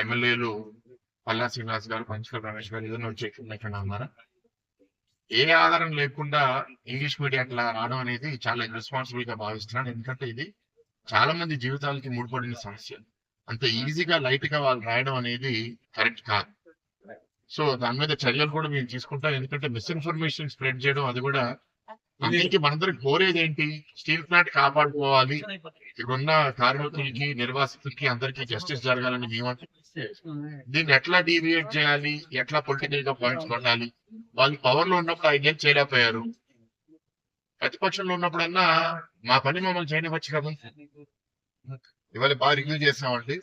ఎమ్మెల్యేలు పల్లా శ్రీనివాస్ గారు పంచకల్ రమేష్ గారు ఏదైనా వచ్చి అన్నారా ఏ ఆధారం లేకుండా ఇంగ్లీష్ మీడియం అట్లా రావడం అనేది చాలా ఇర్రెస్పాన్సిబుల్గా భావిస్తున్నాను. ఎందుకంటే ఇది చాలా మంది జీవితాలకి ముడిపడిన సమస్య. అంత ఈజీగా లైట్గా వాళ్ళు రాయడం అనేది కరెక్ట్ కాదు. సో దాని మీద చర్యలు కూడా మేము తీసుకుంటాం. ఎందుకంటే మిస్ఇన్ఫర్మేషన్ స్ప్రెడ్ చేయడం అది కూడా అందరికి మనందరికి కోరేది ఏంటి? స్టీల్ ప్లాంట్ కాపాడుకోవాలి. ఇక్కడున్న కార్మికులకి నిర్వాసితులకి అందరికీ జస్టిస్ జరగాలని మేమంటే దీన్ని ఎట్లా డీవియేట్ చేయాలి? ఎట్లా పొలిటికల్గా పాయింట్స్ కొట్టాలి వాళ్ళు పవర్లో ఉన్నప్పుడు ఆయన ఏం చేయలేకపోయారు? ప్రతిపక్షంలో ఉన్నప్పుడన్నా మా పని మమ్మల్ని చేయనివ్వచ్చు కదా. ఇవాళ బాగా రివ్యూ చేసామండి.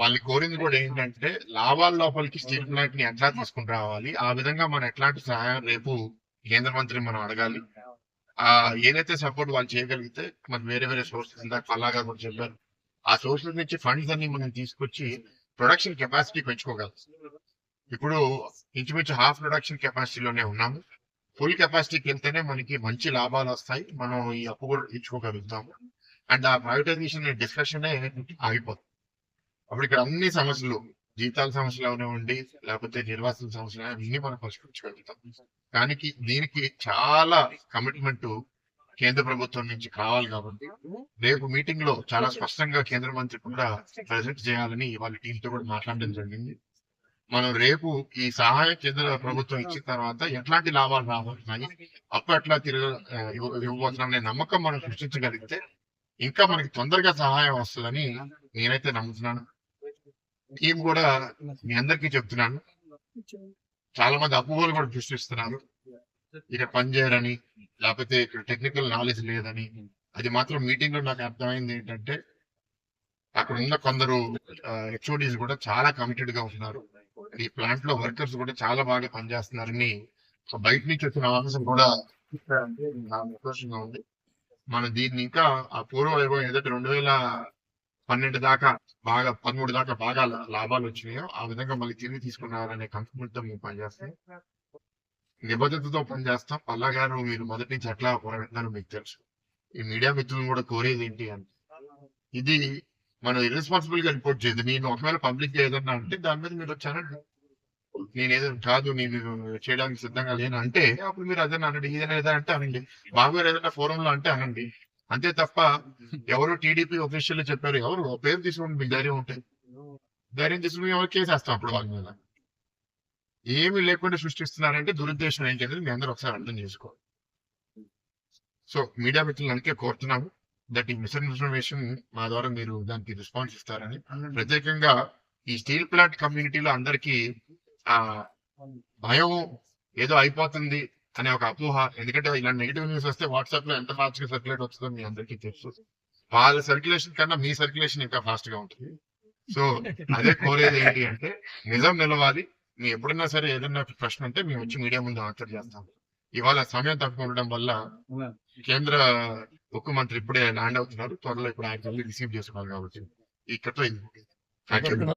వాళ్ళని కోరింది కూడా ఏంటంటే లాభాల లోపలికి స్టీల్ ప్లాంట్ని ఎట్లా తీసుకుని రావాలి? ఆ విధంగా మనం ఎట్లాంటి సహాయం రేపు కేంద్ర మంత్రిని మనం అడగాలి. ఆ ఏదైతే సపోర్ట్ వాళ్ళు చేయగలిగితే మనం వేరే వేరే సోర్సెస్ ఇందాక పల్లాగా కూడా చెప్పారు. ఆ సోర్సెస్ నుంచి ఫండ్స్ అన్ని మనం తీసుకొచ్చి ప్రొడక్షన్ కెపాసిటీ పెంచుకోగలం. ఇప్పుడు ఇంచుమించు హాఫ్ ప్రొడక్షన్ కెపాసిటీలోనే ఉన్నాము. ఫుల్ కెపాసిటీకి వెళ్తేనే మనకి మంచి లాభాలు వస్తాయి. మనం ఈ అప్పు కూడా ఇచ్చుకోగలుగుతాము. అండ్ ఆ ప్రైవేటైజేషన్ డిస్కషన్ ఆగిపోతుంది. అప్పుడు ఇక్కడ అన్ని సమస్యలు జీతాల సమస్యలు అవనివ్వండి లేకపోతే నిర్వాసన సమస్యలు అన్ని మనం పరిష్కరించగలుగుతాం. కానీ దీనికి చాలా కమిట్మెంట్ కేంద్ర ప్రభుత్వం నుంచి కావాలి కాబట్టి రేపు మీటింగ్లో చాలా స్పష్టంగా కేంద్ర మంత్రి కూడా ప్రజెంట్ చేయాలని వాళ్ళ టీమ్తో కూడా మాట్లాడడం జరిగింది. మనం రేపు ఈ సహాయం కేంద్ర ప్రభుత్వం ఇచ్చిన తర్వాత ఎట్లాంటి లాభాలు రాబోతున్నాయి అప్పు ఎట్లా తిరగ ఆ, ఇవ్వబోతున్నాం అనే నమ్మకం మనం సృష్టించగలిగితే ఇంకా మనకి తొందరగా సహాయం వస్తుందని నేనైతే నమ్ముతున్నాను. టీం కూడా మీ అందరికీ చెప్తున్నాను. చాలా మంది అపోహలు కూడా సృష్టిస్తున్నారు. ఇక్కడ పనిచేయరని లేకపోతే ఇక్కడ టెక్నికల్ నాలెడ్జ్ లేదని. అది మాత్రం మీటింగ్లో నాకు అర్థమైంది ఏంటంటే అక్కడ ఉన్న కొందరు హెచ్ఓడిస్ కూడా చాలా కమిటెడ్గా ఉన్నారు. ఈ ప్లాంట్లో వర్కర్స్ కూడా చాలా బాగా పనిచేస్తున్నారని ఒక బయట నుంచి వచ్చిన అవకాశం కూడా నాకు సంతోషంగా ఉంది. మనం దీన్ని ఇంకా ఆ పూర్వ వైభవం ఏదైతే రెండు వేల పన్నెండు దాకా బాగా పదమూడు దాకా బాగా లాభాలు వచ్చినాయో ఆ విధంగా మళ్ళీ తిరిగి తీసుకున్నారనే కన్ఫర్మేషన్ మేము పనిచేస్తాం నిబద్ధతతో పనిచేస్తాం. పల్లా గారు మీరు మొదటి నుంచి ఎట్లా పోరాడుతున్నారో మీకు తెలుసు. ఈ మీడియా మిత్రులను కూడా కోరేది ఏంటి అంటే ఇది మనం ఇర్రెస్పాన్సిబుల్గా రిపోర్ట్ చేయదు నేను ఒకవేళ పబ్లిక్ ఏదన్నా అంటే దాని మీద మీరు వచ్చారండి నేను ఏదో కాదు నేను చేయడానికి సిద్ధంగా లేను అంటే అప్పుడు మీరు అదే అనండి ఏదైనా ఏదైనా అంటే అనండి. బాబు గారు ఏదైనా ఫోరం లో అంటే అనండి. అంతే తప్ప ఎవరు టీడీపీ ఒఫీషియల్ చెప్పారు ఎవరు పేరు తీసుకోండి మీకు ధైర్యం ఉంటే. ధైర్యం తీసుకుని ఎవరు కేసేస్తాం అప్పుడు వాళ్ళ మీద. ఏమీ లేకుండా సృష్టిస్తున్నారంటే దురుద్దేశం ఏంటనేది మీ అందరూ ఒకసారి అర్థం చేసుకోవాలి. సో మీడియా మిత్రులు అందుకే కోరుతున్నాము దట్ ఈ మిస్ఇన్ఫర్మేషన్ మా ద్వారా మీరు దానికి రెస్పాన్స్ ఇస్తారని. ప్రత్యేకంగా ఈ స్టీల్ ప్లాంట్ కమ్యూనిటీలో అందరికీ ఆ భయం ఏదో అయిపోతుంది అనే ఒక అపోహ. ఎందుకంటే ఇలా నెగిటివ్ న్యూస్ వస్తే వాట్సాప్లో ఎంత ఫాస్ట్గా సర్క్యులేట్ వస్తుందో మీ అందరికీ తెలుసు. వాళ్ళ సర్క్యులేషన్ కన్నా మీ సర్క్యులేషన్ ఇంకా ఫాస్ట్గా ఉంటుంది. సో అదే కోరేది ఏంటి అంటే నిజం నిలవాలి. మీ ఎప్పుడైనా సరే ఏదైనా ప్రశ్న ఉంటే మేము వచ్చి మీడియా ముందు ఆన్సర్ చేస్తాం. ఇవాళ సమయం తక్కువ ఉండడం వల్ల కేంద్ర ఉక్కు మంత్రి ఇప్పుడే ల్యాండ్ అవుతున్నారు. త్వరలో ఇప్పుడు ఆయన రిసీవ్ చేసుకోవాలి కాబట్టి. ఇక్కడతో ఇది. Thank you